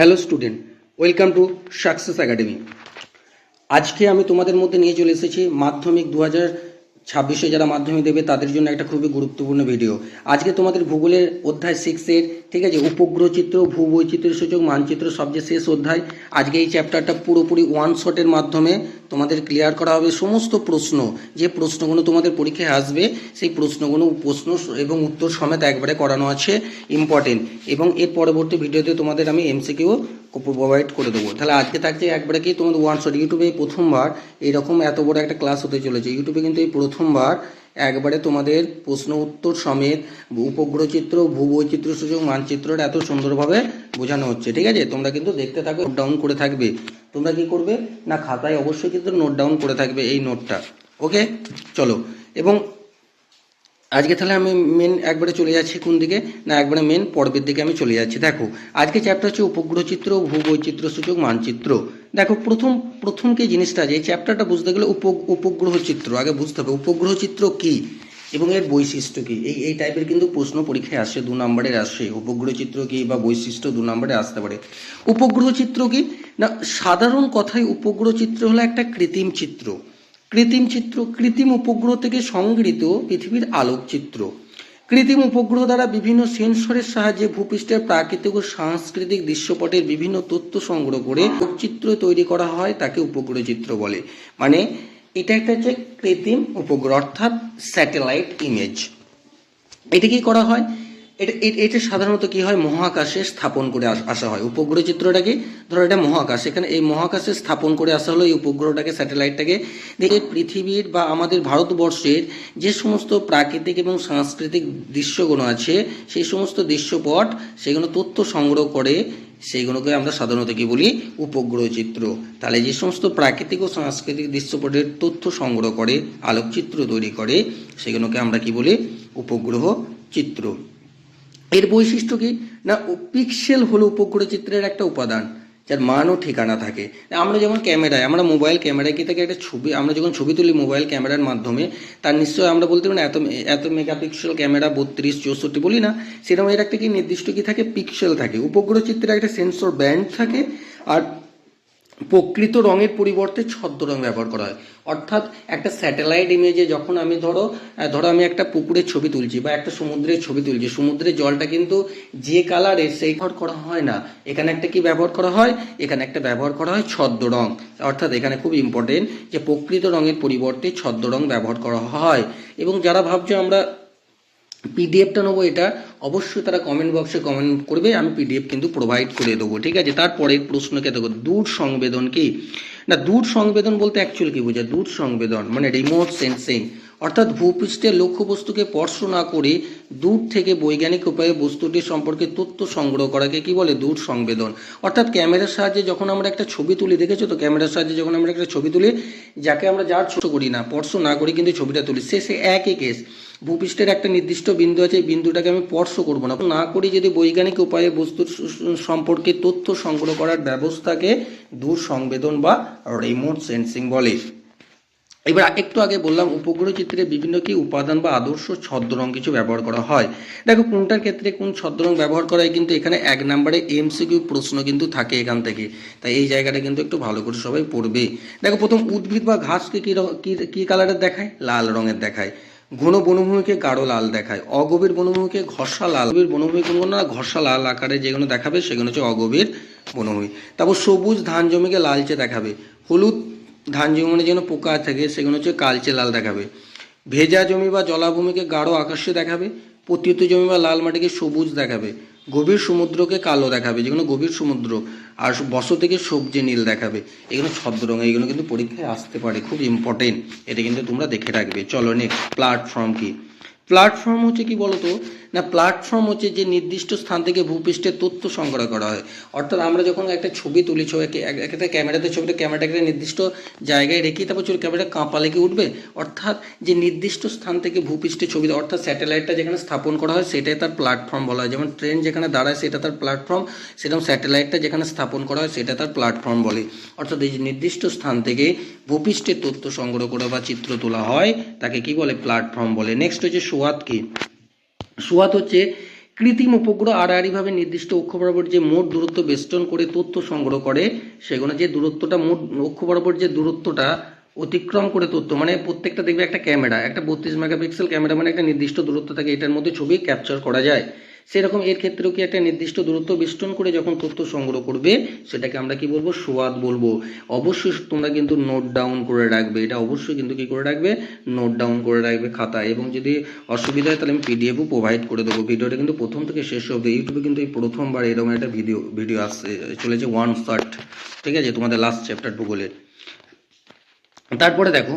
Hello student, welcome to success academy. আজকে আমি তোমাদের মধ্যে নিয়ে চলে এসেছি মাধ্যমিক দু হাজার ছাব্বিশে যারা মাধ্যমিক দেবে তাদের জন্য একটা খুবই গুরুত্বপূর্ণ ভিডিও আজকে তোমাদের ভূগোলের অধ্যায় সিক্সের ঠিক আছে উপগ্রহ চিত্র ভূবৈচিত্র্য সূচক, মানচিত্র, সবচেয়ে শেষ অধ্যায়। আজকে এই চ্যাপ্টারটা পুরোপুরি ওয়ান শটের মাধ্যমে তোমাদের ক্লিয়ার করা হবে সমস্ত প্রশ্ন। যে প্রশ্নগুলো তোমাদের পরীক্ষায় আসবে, সেই প্রশ্নগুলো প্রশ্ন এবং উত্তর সমেত একবারে করানো আছে ইম্পর্টেন্ট এবং এর পরবর্তী ভিডিওতে তোমাদের আমি এমসিকিউ প্রোভাইড করে দেবো। তাহলে আজকে থাকছে একবারে কি তোমাদের ওয়ান শট ইউটিউবে প্রথমবার এরকম এত বড় একটা ক্লাস হতে চলেছে। ইউটিউবে কিন্তু এই প্রথমবার একবারে তোমাদের প্রশ্ন উত্তর সমেত উপগ্রহচিত্র ভূবৈচিত্র সূচক মানচিত্রটা এত সুন্দরভাবে বোঝানো হচ্ছে, ঠিক আছে? তোমরা কিন্তু দেখতে থাকো নোট ডাউন করে থাকবে। তোমরা কি করবে? না, খাতায় অবশ্যই কিন্তু নোট ডাউন করে থাকবে এই নোটটা ওকে চলো, এবং আজকে তাহলে আমি মেন একবারে চলে যাচ্ছি কোন দিকে? না, একবারে মেন পর্বের দিকে আমি চলে যাচ্ছি। দেখো, আজকে চ্যাপ্টার হচ্ছে উপগ্রহ চিত্র, ভূবৈচিত্র্য সূচক, মানচিত্র। দেখো, প্রথম প্রথম কি জিনিসটা যে চ্যাপ্টারটা বুঝতে গেলে উপ উপগ্রহ চিত্র, আগে বুঝতে হবে। উপগ্রহ চিত্র কি? এবং এর বৈশিষ্ট্য কি? এই এই টাইপের কিন্তু প্রশ্ন পরীক্ষায় আসে দু নম্বরের আসে উপগ্রহ চিত্র কি বা বৈশিষ্ট্য দু নম্বরে আসতে পারে। উপগ্রহ চিত্র কি? না, সাধারণ কথায় উপগ্রহ চিত্র হলো একটা কৃত্রিম চিত্র। কৃত্রিম চিত্র, কৃত্রিম উপগ্রহ থেকে সংগৃহীত পৃথিবীর আলোকচিত্র। কৃত্রিম উপগ্রহ দ্বারা বিভিন্ন সেন্সরের সাহায্যে ভূপৃষ্ঠের প্রাকৃতিক ও সাংস্কৃতিক দৃশ্যপটের বিভিন্ন তথ্য সংগ্রহ করে চিত্র তৈরি করা হয়, তাকে উপগ্রহ চিত্র বলে। মানে এটা একটা হচ্ছে কৃত্রিম উপগ্রহ, অর্থাৎ স্যাটেলাইট ইমেজ এটা কি করা হয়? এটা এটা সাধারণত কি হয়? মহাকাশে স্থাপন করে আস- হয়। উপগ্রহ চিত্রটাকে ধরো এটা মহাকাশ। এখানে এই মহাকাশে স্থাপন করে আসা হলো এই উপগ্রহটাকে, স্যাটেলাইটটাকে। পৃথিবীর বা আমাদের ভারতবর্ষের যে সমস্ত প্রাকৃতিক এবং সাংস্কৃতিক দৃশ্যগুলো আছে, সেই সমস্ত দৃশ্যপট, সেগুলো তথ্য সংগ্রহ করে, সেইগুলোকে আমরা সাধারণত কি বলি? উপগ্রহ চিত্র। তাহলে যে সমস্ত প্রাকৃতিক ও সাংস্কৃতিক দৃশ্যপটের তথ্য সংগ্রহ করে, আলোকচিত্র তৈরি করে, সেগুলোকে আমরা কি বলি? উপগ্রহ চিত্র। এর বৈশিষ্ট্য কি? না পিক্সেল হলো উপগ্রহ চিত্রের একটা উপাদান, যার মান ও ঠিকানা থাকে। আমরা যেমন ক্যামেরায়, আমরা মোবাইল ক্যামেরায় কি থাকে? একটা ছবি, আমরা যখন ছবি তুলি মোবাইল ক্যামেরার মাধ্যমে, তার নিশ্চয় আমরা বলতে পারি না, এত এত মেগাপিক্সেল ক্যামেরা বত্রিশ, চৌষট্টি বলি না, সেরকম এর একটা কি নির্দিষ্ট কি থাকে? পিক্সেল থাকে। উপগ্রহ চিত্রের একটা সেন্সর ব্যান্ড থাকে, আর প্রকৃত রঙের পরিবর্তে ছদ্ম রং ব্যবহার করা হয়। অর্থাৎ একটা স্যাটেলাইট ইমেজে যখন আমি ধরো ধরো আমি একটা পুকুরের ছবি তুলছি বা একটা সমুদ্রের ছবি তুলছি, সমুদ্রের জলটা কিন্তু যে কালারের সেই ব্যবহার করা হয় না। এখানে একটা কি ব্যবহার করা হয়? এখানে একটা ব্যবহার করা হয় ছদ্ম রং অর্থাৎ এখানে খুব ইম্পর্টেন্ট যে প্রকৃত রঙের পরিবর্তে ছদ্ম রং ব্যবহার করা হয়। এবং যারা ভাবছে আমরা পিডিএফটা নেব এটা। অবশ্যই তারা কমেন্ট বক্সে কমেন্ট করবে, আমি পিডিএফ কিন্তু প্রোভাইড করে দেবো, ঠিক আছে? তারপরে প্রশ্নকে দেখো, দূর সংবেদন কি? না, দূর সংবেদন বলতে অ্যাকচুয়ালি কি বোঝায়? দূর সংবেদন মানে রিমোট সেন্সিং অর্থাৎ ভূপৃষ্ঠের লক্ষ্যবস্তুকে স্পর্শ না করে দূর থেকে বৈজ্ঞানিক উপায়ে বস্তুটি সম্পর্কে তথ্য সংগ্রহ করাকে কি বলে? দূর সংবেদন। অর্থাৎ ক্যামেরার সাহায্যে যখন আমরা একটা ছবি তুলি, দেখেছ তো? ক্যামেরার সাহায্যে যখন আমরা একটা ছবি তুলি, যাকে আমরা যার ছোট করি না, স্পর্শ না করি কিন্তু ছবিটা তুলি, সে সে একই কেস ভূপৃষ্ঠের একটা নির্দিষ্ট বিন্দু আছে, এই বিন্দুটাকে আমি স্পর্শ করব না। না করি যদি বৈজ্ঞানিক উপায়ে বস্তুর সম্পর্কে তথ্য সংগ্রহ করার ব্যবস্থাকে দূর সংবেদন বা রিমোট সেন্সিং বলে। এবার একটু আগে বললাম, উপগ্রহ চিত্রে বিভিন্ন কি উপাদান বা আদর্শ ছদ্মরং কিছু ব্যবহার করা হয়। দেখো, কোনটার ক্ষেত্রে কোন ছদ্মরং ব্যবহার করা হয়, কিন্তু এখানে এক নম্বরে এমসিকিউ প্রশ্ন কিন্তু থাকে এখান থেকে। তাই এই জায়গাটা কিন্তু একটু ভালো করে সবাই পড়বে। দেখো, প্রথম উদ্ভিদ বা ঘাসকে কি কি কালারের দেখায়? লাল রঙের দেখায়। ঘন বনভূমিকে গাঢ় লাল দেখায়, অগভীর বনভূমিকে ঘষা লাল। গভীর বনভূমি কোনো না, ঘষা লাল আকারে যেগুলো দেখাবে সেগুলো হচ্ছে অগভীর বনভূমি। তারপর সবুজ ধান জমিকে লালচে দেখাবে, হলুদ ধান জমি মানে যেন পোকা থাকে সেগুলো হচ্ছে কালচে লাল দেখাবে। ভেজা জমি বা জলাভূমিকে গাঢ় আকাশে দেখাবে, পতিত জমি বা লাল মাটিকে সবুজ দেখাবে। গভীর সমুদ্রকে কালো দেখাবে, যেগুলো গভীর সমুদ্র, আর বসতিকে সবজি নীল দেখাবে। এগুলো ছদ্ম রঙে এগুলো কিন্তু পরীক্ষায় আসতে পারে, খুব ইম্পর্টেন্ট এটা কিন্তু তোমরা দেখে রাখবে। চলো নেক্সট প্ল্যাটফর্ম কি? প্ল্যাটফর্ম হচ্ছে কি বলতো? না, প্ল্যাটফর্ম হচ্ছে যে নির্দিষ্ট স্থান থেকে ভূপৃষ্ঠের তথ্য সংগ্রহ করা হয়। অর্থাৎ আমরা যখন একটা ছবি তুলি, ছবি একে- এক- একটা ক্যামেরাতে ছবিটা, ক্যামেরাটাকে নির্দিষ্ট জায়গায় রেখে তারপর ছবি ক্যামেরা কাঁপালে কি উঠবে। অর্থাৎ যে নির্দিষ্ট স্থান থেকে ভূপৃষ্ঠের ছবি, অর্থাৎ স্যাটেলাইটটা যেখানে স্থাপন করা হয়, সেটাই তার প্ল্যাটফর্ম বলা হয়। যেমন ট্রেন যেখানে দাঁড়ায়, সেটা তার প্ল্যাটফর্ম। সেরকম স্যাটেলাইটটা যেখানে স্থাপন করা হয়, সেটা তার প্ল্যাটফর্ম বলে। অর্থাৎ এই যে নির্দিষ্ট স্থান থেকে ভূপৃষ্ঠের তথ্য সংগ্রহ করা বা চিত্র তোলা হয়, তাকে কি বলে? প্ল্যাটফর্ম বলে। নেক্সট হচ্ছে সোয়াত সোয়াদ হচ্ছে কৃত্রিম উপগ্রহ আড়াআড়িভাবে নির্দিষ্ট অক্ষ বরাবর যে মোট দূরত্ব বেষ্টন করে তথ্য সংগ্রহ করে, সেগুলো যে দূরত্বটা মোট অক্ষ বরাবর যে দূরত্বটা অতিক্রম করে তথ্য মানে প্রত্যেকটা দেখবে একটা ক্যামেরা, একটা বত্রিশ মেগাপিক্সেল ক্যামেরা মানে একটা নির্দিষ্ট দূরত্ব থাকে, এটার মধ্যে ছবি ক্যাপচার করা যায়। সেরকম এর ক্ষেত্রেও কি একটা নির্দিষ্ট দূরত্ব বেষ্টন করে যখন তথ্য সংগ্রহ করবে, সেটাকে আমরা কি বলব? সোয়াদ বলব। অবশ্যই তোমরা কিন্তু নোট ডাউন করে রাখবে। এটা অবশ্যই কিন্তু কি করে রাখবে? নোট ডাউন করে রাখবে খাতা এবং যদি অসুবিধা হয়, তাহলে আমি পিডিএফও প্রোভাইড করে দেবো। ভিডিওটা কিন্তু প্রথম থেকে শেষ অবধি। ইউটিউবে কিন্তু এই প্রথমবার এরকম একটা ভিডিও ভিডিও আসছে। চলেছে ওয়ান শার্ট ঠিক আছে? তোমাদের লাস্ট চ্যাপ্টার ভূগোলের তারপরে দেখো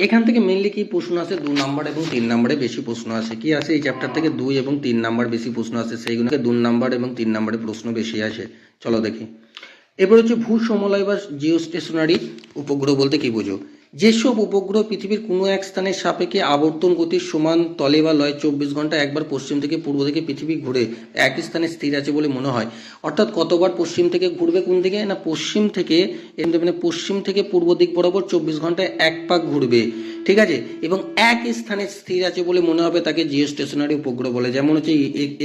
এখান থেকে মেনলি কি প্রশ্ন আছে? দু নাম্বার এবং তিন নাম্বারে বেশি প্রশ্ন আছে। কি আছে? এই চ্যাপ্টার থেকে দুই এবং তিন নাম্বার বেশি প্রশ্ন আছে। সেইগুলোকে দু নাম্বার এবং তিন নাম্বারে প্রশ্ন বেশি আসে। চলো দেখি। এবার হচ্ছে ভূ সমলয় বা জিও স্টেশনারি উপগ্রহ বলতে কি বোঝো? যেসব উপগ্রহ পৃথিবীর কোনো এক স্থানের সাপেক্ষে আবর্তন গতির সমান তলে বা লয় চব্বিশ ঘণ্টা একবার পশ্চিম থেকে পূর্ব থেকে পৃথিবী ঘুরে একই স্থানে স্থির আছে বলে মনে হয়। অর্থাৎ কতবার পশ্চিম থেকে ঘুরবে কোন দিকে? না, পশ্চিম থেকে মানে পশ্চিম থেকে পূর্ব দিক বরাবর চব্বিশ ঘন্টায় এক পাক ঘুরবে। ঠিক আছে? এবং এক স্থানে স্থির আছে বলে মনে হবে তাকে জিও স্টেশনারি উপগ্রহ বলে। যেমন হচ্ছে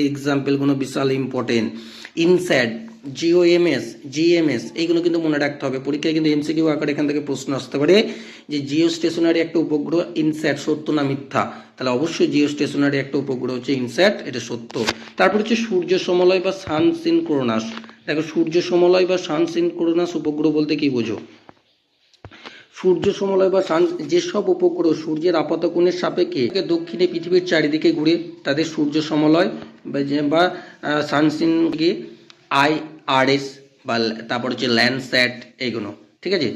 এক্সাম্পল কোনো বিশাল ইম্পর্টেন্ট ইনস্যাট জিওএমএস জিএমএস এইগুলো কিন্তু মনে রাখতে হবে। পরীক্ষায় কিন্তু এমসিকিউ আকারে এখান থেকে প্রশ্ন আসতে পারে যে জিও স্টেশনারি একটা উপগ্রহ ইনস্যাট সত্য না মিথ্যা? তাহলে অবশ্যই জিও স্টেশনারি একটা উপগ্রহ হচ্ছে ইনস্যাট এটা সত্য। তারপর হচ্ছে সূর্য সমলয় বা সান সিনক্রোনাস দেখো, সূর্য সমলয় বা সান সিনক্রোনাস উপগ্রহ বলতে কি বোঝো? সূর্য সমলয় বা সান যেসব উপগ্রহ সূর্যের আপাত কোণের সাপেক্ষে দক্ষিণে পৃথিবীর চারিদিকে ঘুরে, তাদের সূর্য সমলয় বা যে- বা সানসিনকে আই আর এস বা তারপর হচ্ছে ল্যান্ডস্যাট এইগুলো ঠিক আছে?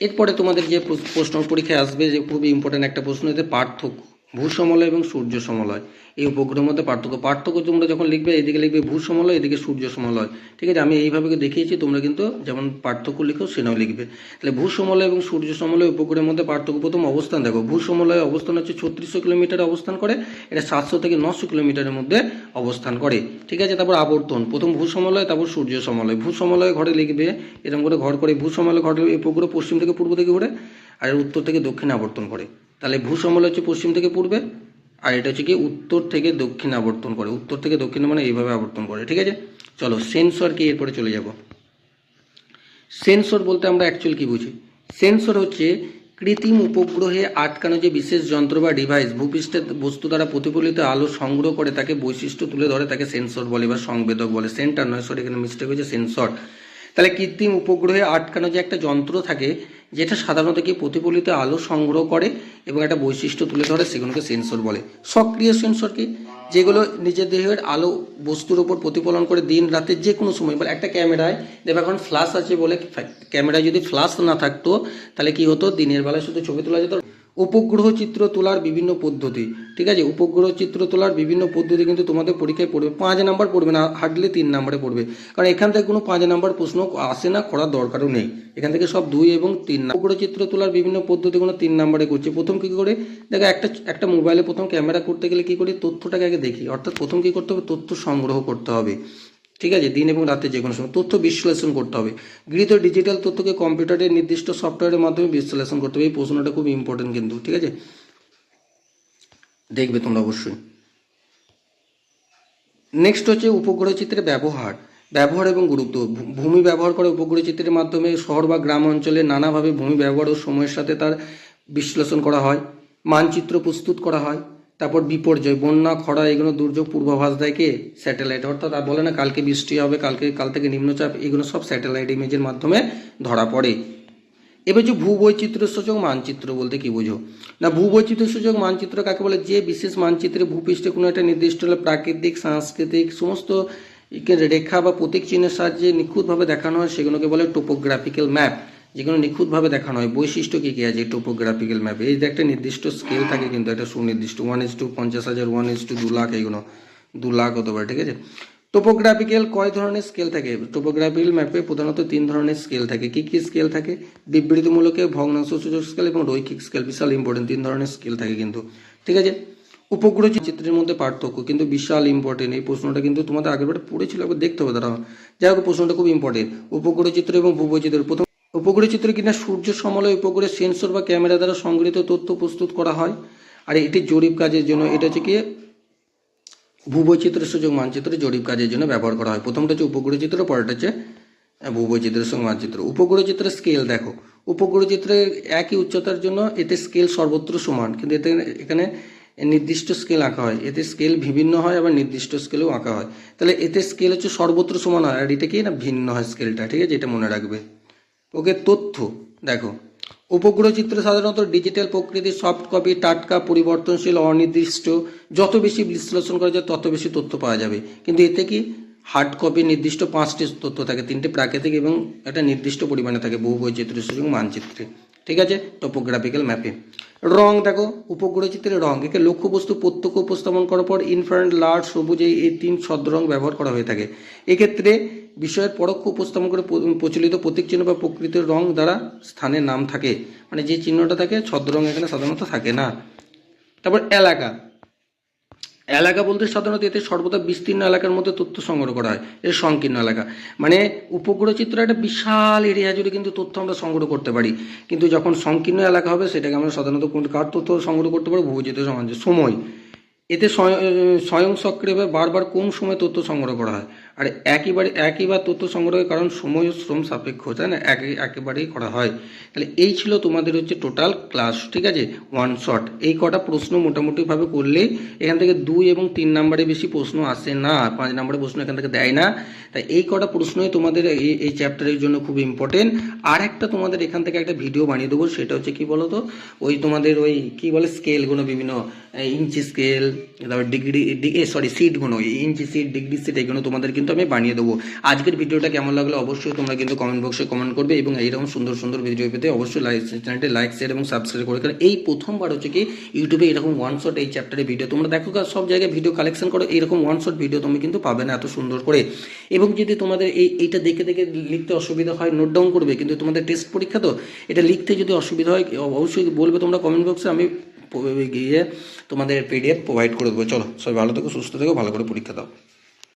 এরপরে তোমাদের যে প্রশ্ন পরীক্ষায় আসবে যে খুবই ইম্পর্ট্যান্ট একটা প্রশ্ন, এতে পার্থক্য। ভূসমলয় এবং সূর্য সমলয় এই উপগ্রহের মধ্যে পার্থক্য পার্থক্য তোমরা যখন লিখবে, এদিকে লিখবে ভূসমলয়, এদিকে সূর্য সমলয় ঠিক আছে? আমি এইভাবে দেখিয়েছি, তোমরা কিন্তু যেমন পার্থক্য লিখো, সেটাও লিখবে। তাহলে ভূসমলয় এবং সূর্য সমলয় উপগ্রহের মধ্যে পার্থক্য প্রথম অবস্থান দেখো। ভূসমলয় অবস্থান হচ্ছে ছত্রিশশো কিলোমিটার অবস্থান করে, এটা সাতশো থেকে নশো কিলোমিটারের মধ্যে অবস্থান করে। ঠিক আছে? তারপর আবর্তন, প্রথম ভূসমলয়, তারপর সূর্য সমলয় ভূসমলয় ঘরে লিখবে, এরকম করে ঘর করে, ভূসমলয় ঘরে উপগ্রহ পশ্চিম থেকে পূর্ব থেকে ঘুরে, আর উত্তর থেকে দক্ষিণে আবর্তন করে। তাহলে ভূসমলয় হচ্ছে পশ্চিম থেকে পূর্বে, আর এটা হচ্ছে কি উত্তর থেকে দক্ষিণে আবর্তন করে। উত্তর থেকে দক্ষিণে মানে এইভাবে আবর্তন করে, ঠিক আছে? চলো সেন্সর কি এরপরে চলে যাব। সেন্সর বলতে আমরা অ্যাকচুয়াল কি বুঝি? সেন্সর হচ্ছে কৃত্রিম উপগ্রহে আটকানো যে বিশেষ যন্ত্র বা ডিভাইস ভূপৃষ্ঠের বস্তু দ্বারা প্রতিফলিত আলো সংগ্রহ করে, তাকে বৈশিষ্ট্য তুলে ধরে, তাকে সেন্সর বলে বা সংবেদক বলে। সেন্টার নয় সরি এখানে মিস্টেক হয়েছে সেন্সর তাহলে কৃত্রিম উপগ্রহে আটকানো যে একটা যন্ত্র থাকে যেটা সাধারণত কি প্রতিফলিত আলো সংগ্রহ করে এবং একটা বৈশিষ্ট্য তুলে ধরে, সেগুলোকে সেন্সর বলে। সক্রিয় সেন্সর কি? যেগুলো নিজের দেহের আলো বস্তুর ওপর প্রতিফলন করে দিন রাতে যে কোনো সময়। বলে একটা ক্যামেরায়, দেখো এখন ফ্ল্যাশ আছে বলে, ক্যামেরায় যদি ফ্ল্যাশ না থাকতো, তাহলে কি হতো? দিনের বেলায় শুধু ছবি তোলা যেত। উপগ্রহ চিত্র তোলার বিভিন্ন পদ্ধতি। ঠিক আছে? উপগ্রহ চিত্র তোলার বিভিন্ন পদ্ধতি কিন্তু তোমাদের পরীক্ষায় পড়বে। পাঁচ নাম্বার পড়বে না হার্ডলি তিন নাম্বারে পড়বে। কারণ এখান থেকে কোনো পাঁচ নাম্বার প্রশ্ন আসে না, করার দরকারও নেই। এখান থেকে সব দুই এবং তিন উপগ্রহ চিত্র তোলার বিভিন্ন পদ্ধতিগুলো তিন নাম্বারে করছে। প্রথম কী করে? দেখো, একটা একটা মোবাইলে প্রথম ক্যামেরা করতে গেলে কী করি? তথ্যটাকে আগে দেখি। অর্থাৎ প্রথম কী করতে হবে? তথ্য সংগ্রহ করতে হবে। ঠিক আছে? দিন এবং রাতে যে কোনো সময়। তথ্য বিশ্লেষণ করতে হবে। গৃহীত ডিজিটাল তথ্যকে কম্পিউটারের নির্দিষ্ট সফটওয়্যারের মাধ্যমে বিশ্লেষণ করতে হবে। এই প্রশ্নটা খুব ইম্পর্টেন্ট কিন্তু, ঠিক আছে? দেখবে তোমরা অবশ্যই। নেক্সট হচ্ছে উপগ্রহ চিত্রের ব্যবহার। ব্যবহার এবং গুরুত্ব। ভূমি ব্যবহার করে উপগ্রহ চিত্রের মাধ্যমে শহর বা গ্রাম অঞ্চলে নানাভাবে ভূমি ব্যবহার ও সময়ের সাথে তার বিশ্লেষণ করা হয়। মানচিত্র প্রস্তুত করা হয়। তারপর বিপর্যয়, বন্যা, খরা, এগুলো দুর্যোগ, পূর্বাভাস দেয় কে? স্যাটেলাইট অর্থাৎ আর বলে না, কালকে বৃষ্টি হবে, কালকে, কাল থেকে নিম্নচাপ, এগুলো সব স্যাটেলাইট ইমেজের মাধ্যমে ধরা পড়ে। এবার যে ভূবৈচিত্র্য সূচক মানচিত্র বলতে কি বোঝো? না ভূবৈচিত্র্য সূচক মানচিত্র কাকে বলে? যে বিশেষ মানচিত্রে ভূপৃষ্ঠে কোনো একটা নির্দিষ্ট প্রাকৃতিক, সাংস্কৃতিক, সমস্ত রেখা বা প্রতীক চিহ্নের সাহায্যে নিখুঁতভাবে দেখানো হয়, সেগুলোকে বলে টোপোগ্রাফিক্যাল ম্যাপ যেগুলো নিখুঁতভাবে দেখানো হয়। বৈশিষ্ট্য কী কী আছে টোপোগ্রাফিক্যাল ম্যাপে এই যে একটা নির্দিষ্ট স্কেল থাকে কিন্তু একটা সুনির্দিষ্ট ওয়ান ইস টু পঞ্চাশ হাজার ওয়ান ইস টু দু লাখ এইগুলো, দু লাখ হতে পারে, ঠিক আছে? টোপোগ্রাফিক্যাল কয় ধরনের স্কেল থাকে? টোপোগ্রাফিক্যাল ম্যাপে প্রধানত তিন ধরনের স্কেল থাকে। কি কি স্কেল থাকে? বিবৃতিমূলকে ভগ্নাংশ সূচক স্কেল এবং রৈখিক স্কেল বিশাল ইম্পর্টেন্ট তিন ধরনের স্কেল থাকে কিন্তু, ঠিক আছে? উপগ্রহ চিত্রের মধ্যে পার্থক্য কিন্তু বিশাল ইম্পর্টেন্ট এই প্রশ্নটা কিন্তু তোমাদের আগের পড়েছিল, একবার দেখতে হবে, দাঁড়াও। যাই হোক, প্রশ্নটা খুব ইম্পর্টেন্ট উপগ্রহ চিত্র এবং ভূবৈচিত্র প্রথম উপগ্রহ চিত্র কিনা সূর্য সমলয় উপগ্রহের সেন্সর বা ক্যামেরা দ্বারা সংগৃহীত তথ্য প্রস্তুত করা হয়। আর এটি জরিপ কাজের জন্য এটা হচ্ছে কি ভূবৈচিত্র্য সুযোগ মানচিত্র জরিপ কাজের জন্য ব্যবহার করা হয়। প্রথমটা হচ্ছে উপগ্রহ চিত্র পরেরটা হচ্ছে আহ, ভূবৈচিত্র্য সঙ্গে মানচিত্র। উপগ্রহ চিত্রের স্কেল দেখো। উপগ্রহ চিত্রের একই উচ্চতার জন্য এতে স্কেল সর্বত্র সমান কিন্তু এতে এখানে নির্দিষ্ট স্কেল আঁকা হয়। এতে স্কেল বিভিন্ন হয় আবার নির্দিষ্ট স্কেলেও আঁকা হয়। তাহলে এতে স্কেল হচ্ছে সর্বত্র সমান হয় আর এটা কি না ভিন্ন হয় স্কেলটা ঠিক আছে? এটা মনে রাখবে। ওকে তথ্য, দেখো, উপগ্রহ চিত্র সাধারণত ডিজিটাল প্রকৃতির সফট কপি টাটকা, পরিবর্তনশীল, অনির্দিষ্ট, যত বেশি বিশ্লেষণ করা যায় তত বেশি তথ্য পাওয়া যাবে। কিন্তু এতে কি? হার্ড কপি নির্দিষ্ট পাঁচটি তথ্য থাকে, তিনটি প্রাকৃতিক এবং একটা নির্দিষ্ট পরিমাণে থাকে, বহু বৈচিত্র্য সুযোগ মানচিত্রে। ঠিক আছে? টপোগ্রাফিক্যাল ম্যাপে রং দেখো উপগ্রহ চিত্রের রং একে লক্ষ্যবস্তু প্রত্যক্ষ উপস্থাপন করার পর ইনফ্রারেড লার্জ সবুজ, এই তিন তিন রং ব্যবহার করা হয়ে থাকে। এক্ষেত্রে বিষয়ের পরোক্ষ উপস্থাপন করে প্রচলিত প্রতীক চিহ্ন বা প্রকৃতির রং দ্বারা স্থানের নাম থাকে। মানে যে চিহ্নটা থাকে, ছদ্মরং এখানে সাধারণত থাকে না। তারপর এলাকা। এলাকা বলতে সাধারণত এতে সর্বদা বিস্তীর্ণ এলাকার মধ্যে তথ্য সংগ্রহ করা হয়। এর সংকীর্ণ এলাকা। মানে উপগ্রহ চিত্র একটা বিশাল এরিয়া জুড়ে কিন্তু তথ্য আমরা সংগ্রহ করতে পারি। কিন্তু যখন সংকীর্ণ এলাকা হবে, সেটাকে আমরা সাধারণত কোন কার তথ্য সংগ্রহ করতে পারব? ভূচিত্র সমাজ সময়। এতে স্বয়ং সক্রিয়ভাবে বারবার কোন সময় তথ্য সংগ্রহ করা হয়? আর একইবারে একইবার তথ্য সংগ্রহের কারণ সময় ও শ্রম সাপেক্ষ, তাই না? একই একেবারেই করা হয়। তাহলে এই ছিল তোমাদের হচ্ছে টোটাল ক্লাস ঠিক আছে? ওয়ান শট এই কটা প্রশ্ন মোটামুটিভাবে করলেই এখান থেকে দুই এবং তিন নম্বরে বেশি প্রশ্ন আসে না, পাঁচ নম্বরে প্রশ্ন এখান থেকে দেয় না। তাই এই কটা প্রশ্নই তোমাদের এই এই চ্যাপ্টারের জন্য খুব ইম্পর্টেন্ট আর একটা তোমাদের এখান থেকে একটা ভিডিও বানিয়ে দেবো, সেটা হচ্ছে কি বলো তো ওই তোমাদের ওই, কি বলে স্কেলগুলো বিভিন্ন ইঞ্চি স্কেল তারপর ডিগ্রি সরি সিটগুলো ইঞ্চি সিট ডিগ্রি সিট এগুলো তোমাদের কিন্তু আমি বানিয়ে দেবো। আজকের ভিডিওটা কেমন লাগল অবশ্যই তোমরা কিন্তু কমেন্ট বক্সে কমেন্ট করবে এবং এইরকম সুন্দর সুন্দর ভিডিও পেতে অবশ্যই লাইক চ্যানেলটি লাইক শেয়ার এবং সাবস্ক্রাইব করে কারণ এই প্রথমবার হচ্ছে কি ইউটিউবে এরকম ওয়ান শট এই চ্যাপ্টারে ভিডিও তোমরা দেখো সব জায়গায় ভিডিও কালেকশন করো, এরকম ওয়ান শট ভিডিও তুমি কিন্তু পাবে না এত সুন্দর করে। এবং যদি তোমাদের এই, এইটা দেখে দেখে লিখতে অসুবিধা হয় নোট ডাউন করবে, কিন্তু তোমাদের টেস্ট পরীক্ষা তো, এটা লিখতে যদি অসুবিধা হয়, অবশ্যই বলবে তোমরা কমেন্ট বক্সে আমি গিয়ে তোমাদের পিডিএফ প্রোভাইড করে দেবো। চলো, সবাই ভালো থেকো, সুস্থ থেকো, ভালো করে পরীক্ষা দাও।